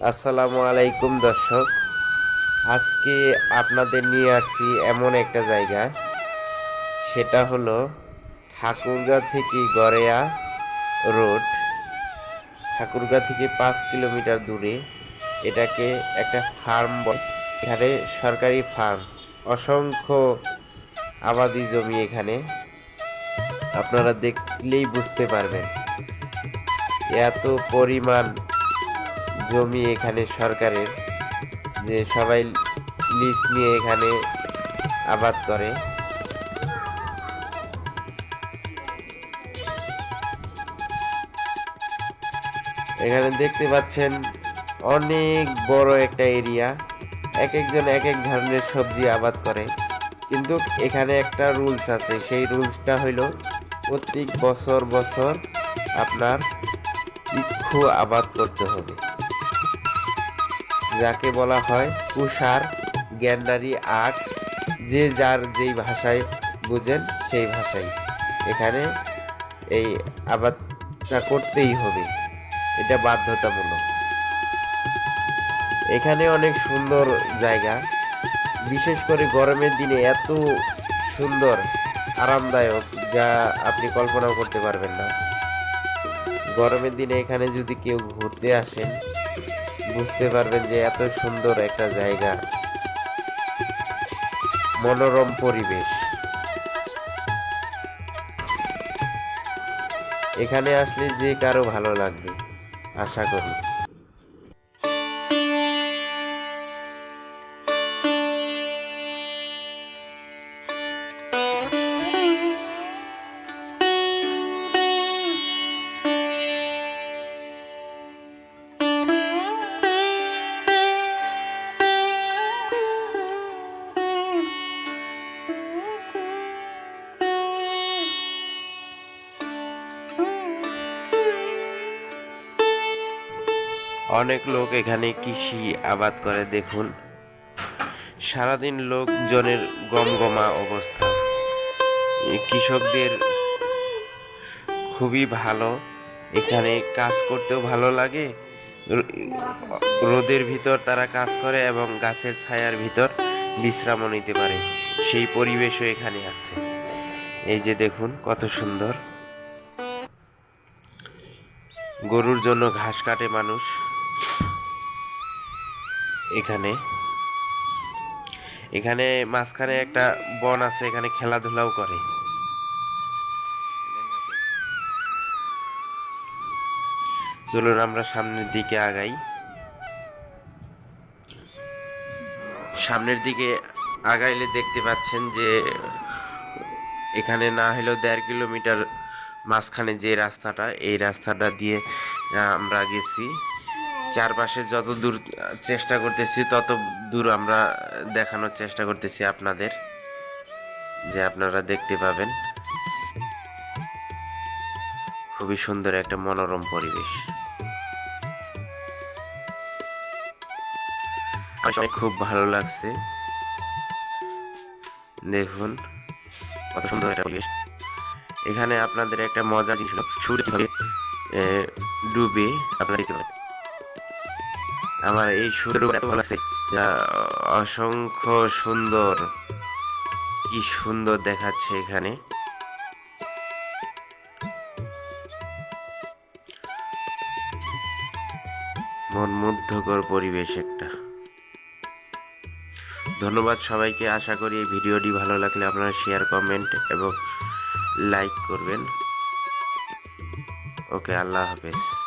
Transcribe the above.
আসসালামু আলাইকুম দর্শক। আজকে আপনাদের নিয়ে আসছি এমন একটা জায়গা। সেটা হলো ঠাকুরগাঁ থেকে গড়েয়া রোড। ঠাকুরগাঁ থেকে পাঁচ কিলোমিটার দূরে। এটাকে একটা ফার্ম এখানে সরকারি ফার্ম। অসংখ্য আবাদি জমি এখানে। আপনারা দেখলেই বুঝতে পারবেন। এত পরিমাণ জমি এখানে সরকারের, যে সবাই লিজ নিয়ে এখানে আবাদ করে। এখানে দেখতে পাচ্ছেন অনেক বড় একটা এরিয়া। এক একজন এক এক ধরনের সবজি আবাদ করে। কিন্তু এখানে একটা রুলস আছে, সেই রুলসটা হইল প্রত্যেক বছর বছর আপনার ইক্ষু আবাদ করতে হবে। যাকে বলা হয় কুষার, গ্যান্ডারি আর্ট যে যার যেই ভাষায় বুঝেন সেই ভাষায় এখানে এই আবাদটা করতেই হবে। এটা বাধ্যতামূলক। এখানে অনেক সুন্দর জায়গা। বিশেষ করে গরমের দিনে এত সুন্দর, আরামদায়ক, যা আপনি কল্পনাও করতে পারবেন না। গরমের দিনে এখানে যদি কেউ ঘুরতে আসেন বুঝতে পারবেন যে এত সুন্দর একটা জায়গা। মনোরম পরিবেশ। এখানে আসলে যে কারও ভালো লাগবে, আশা করি। অনেক লোক এখানে কৃষি আবাদ করে, দেখুন। সারাদিন লোকজনের গমগমা অবস্থা। কৃষকদের খুবই ভালো। এখানে কাজ করতেও ভালো লাগে। রোদের ভিতর তারা কাজ করে এবং গাছের ছায়ার ভিতর বিশ্রামও নিতে পারে। সেই পরিবেশও এখানে আছে। এই যে দেখুন, কত সুন্দর। গরুর জন্য ঘাস কাটে মানুষ। এখানে। এখানে মাঝখানে একটা বন আছে, এখানে খেলাধুলাও করে। চলুন আমরা সামনের দিকে আগাই। সামনের দিকে আগাইলে দেখতে পাচ্ছেন যে, এখানে না হলেও দেড় কিলোমিটার মাঝখানে যে রাস্তাটা, এই রাস্তাটা দিয়ে আমরা গেছি। চারপাশে যত দূর চেষ্টা করতেছি, তত দূর আমরা দেখানোর চেষ্টা করতেছি আপনাদের, যে আপনারা দেখতে পাবেন। খুবই সুন্দর একটা মনোরম পরিবেশ। আমার খুব ভালো লাগছে। দেখুন, কত সুন্দর একটা পরিবেশ। এখানে আপনাদের একটা মজার জিনিস সূর্য ডুবে আপনারা দেখতে পারেন আমার এই সূর্য এত ভালো লাগছে। যা অসংখ্য সুন্দর। কি সুন্দর দেখাচ্ছে এখানে। মন মুগ্ধকর পরিবেশ একটা। ধন্যবাদ সবাইকে। আশা করি এই ভিডিওটি ভালো লাগলে আপনারা শেয়ার কমেন্ট এবং লাইক করবেন। ওকে, আল্লাহ হাফেজ।